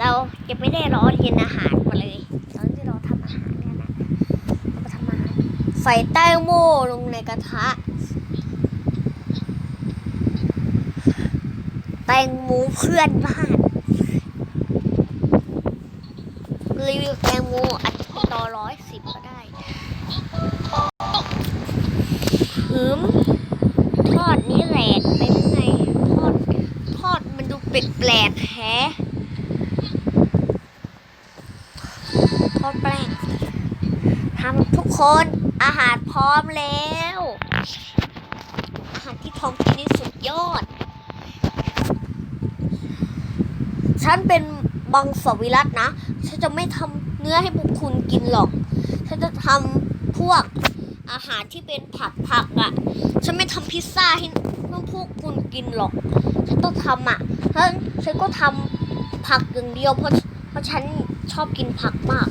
เราจะไม่ได้ร้อนเย็นอาหารมาเลย ตอนที่เราทำอาหารเนี่ยนะเรามาทำอาหารใส่แตงโมลงในกระทะ แตงโมเพื่อนบ้านรีวิวแตงโมอัดต่อร้อยสิบก็ได้หืมทอดนี้แหลกเลยหรือไงทอดทอดมันดูแปลกแฮะ ทอแป้งทำทุกคนอาหารพร้อมแล้ว อาหารที่ทองกินนี่สุดยอด ฉันเป็นบังสวิรัตนะ ฉันจะไม่ทำเนื้อให้พวกคุณกินหรอก ฉันจะทำพวกอาหารที่เป็นผักผักอะ่ะ ฉันไม่ทำพิซซ่าให้พวกคุณกินหรอก ฉันต้องทำอะเพราะฉันก็ทำผักอย่างเดียวเพราะเพราะฉัน ชอบกินผักมาก